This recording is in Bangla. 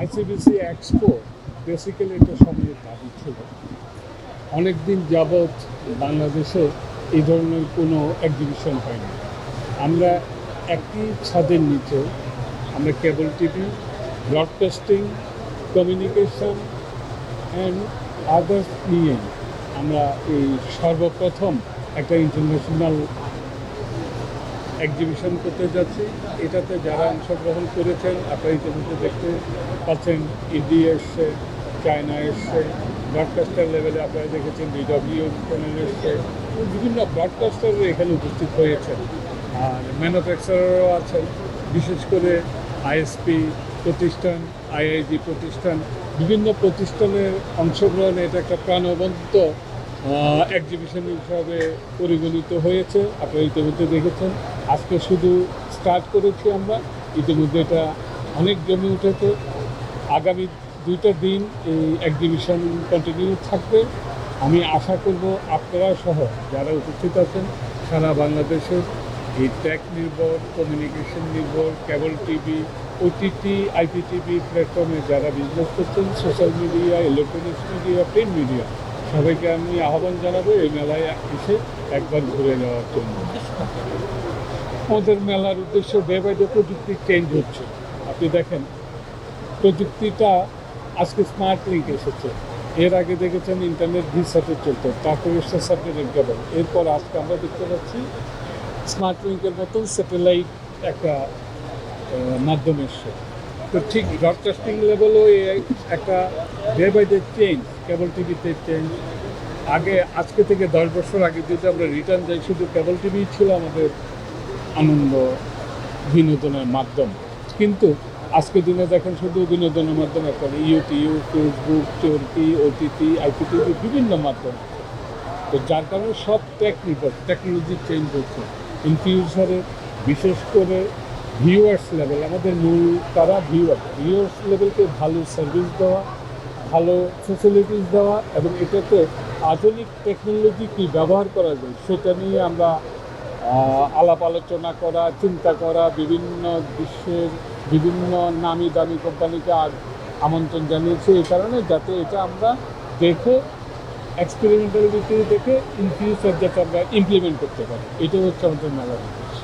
আইসিবিসি এক্সপো বেসিক্যালি এটা সময়ের দাবি ছিল। অনেক দিন যাবৎ বাংলাদেশে এই ধরনের কোনো এক্সিবিশন হয়নি। আমরা একই ছাদের নিচে, আমরা cable TV broadcasting communication and others নিয়ে আমরা এই সর্বপ্রথম একটা ইন্টারন্যাশনাল এক্সিবিশন করতে যাচ্ছি। এটাতে যারা অংশগ্রহণ করেছেন, আপনারা ইতিমধ্যে দেখতে পাচ্ছেন ইডি এসছে, চায়না এসছে ব্রডকাস্টার লেভেলে আপনারা দেখেছেন ডিডব্লিউ চ্যানেল এসছে, বিভিন্ন ব্রডকাস্টারও এখানে উপস্থিত হয়েছেন। আর ম্যানুফ্যাকচারারও আছেন, বিশেষ করে আইএসপি প্রতিষ্ঠান আইআইজি প্রতিষ্ঠান, বিভিন্ন প্রতিষ্ঠানের অংশগ্রহণে এটা একটা প্রাণবন্ত এক্সিবিশন হিসাবে পরিগণিত হয়েছে, আপনারা ইতিমধ্যে দেখেছেন। আজকে শুধু স্টার্ট করেছি আমরা, ইতিমধ্যে এটা অনেক জমে উঠেছে। আগামী দুইটা দিন এই এক্সিবিশন কন্টিনিউ থাকবে। আমি আশা করব আপনারা সহ যারা উপস্থিত আছেন, সারা বাংলাদেশে এই টেক নির্ভর কমিউনিকেশন নির্ভর কেবল টিভি ওটিটি আইপিটিভি প্ল্যাটফর্মে যারা বিজনেস করছেন social media electronics media print media সবাইকে আমি আহ্বান জানাব, এই মেলায় এসে একবার ঘুরে নেওয়ার জন্য। আমাদের মেলার উদ্দেশ্য ডে বাই ডে প্রযুক্তি চেঞ্জ হচ্ছে। আপনি দেখেন, প্রযুক্তিটা আজকে স্মার্ট লিঙ্ক এসেছে। এর আগে দেখেছেন ইন্টারনেট ভিসাতে চলতো, তারপরে স্যাটেলাইট কেবল। এরপর আজকে আমরা দেখতে পাচ্ছি স্মার্ট লিঙ্কের মতন স্যাটেলাইট একটা মাধ্যম এসছে। তো ঠিক ব্রডকাস্টিং লেভেলও একটা day by day change cable টিভিতে চেঞ্জ আগে, আজকে থেকে দশ বছর আগে যদি আমরা রিটার্ন যাই, শুধু কেবল টিভি ছিল আমাদের আনন্দ, বিনোদনের মাধ্যম। কিন্তু আজকে দিনে দেখেন শুধু বিনোদনের মাধ্যমে এখন YouTube Facebook Chorki OTT IPTV বিভিন্ন মাধ্যম। তো যার কারণে সব টেকনিক্যাল টেকনোলজি চেঞ্জ হচ্ছে। ইন ফিউচারে বিশেষ করে ভিউয়ার্স লেভেল আমাদের মূল, তারা ভিউয়ার ভিউয়ার্স লেভেলকে ভালো সার্ভিস দেওয়া, ভালো ফেসিলিটিস দেওয়া এবং এটাতে আধুনিক টেকনোলজি কী ব্যবহার করা যায়, সেটা নিয়ে আমরা আলাপ আলোচনা করা, চিন্তা করা, বিভিন্ন বিশ্বের বিভিন্ন নামি দামি কোম্পানিকে আমন্ত্রণ জানিয়েছি এই কারণে, যাতে এটা আমরা দেখে এক্সপেরিমেন্টালিটি দেখে ইন ফিউচার যাতে আমরা ইমপ্লিমেন্ট করতে পারি। এটাই হচ্ছে আমাদের মেলার উদ্দেশ্য।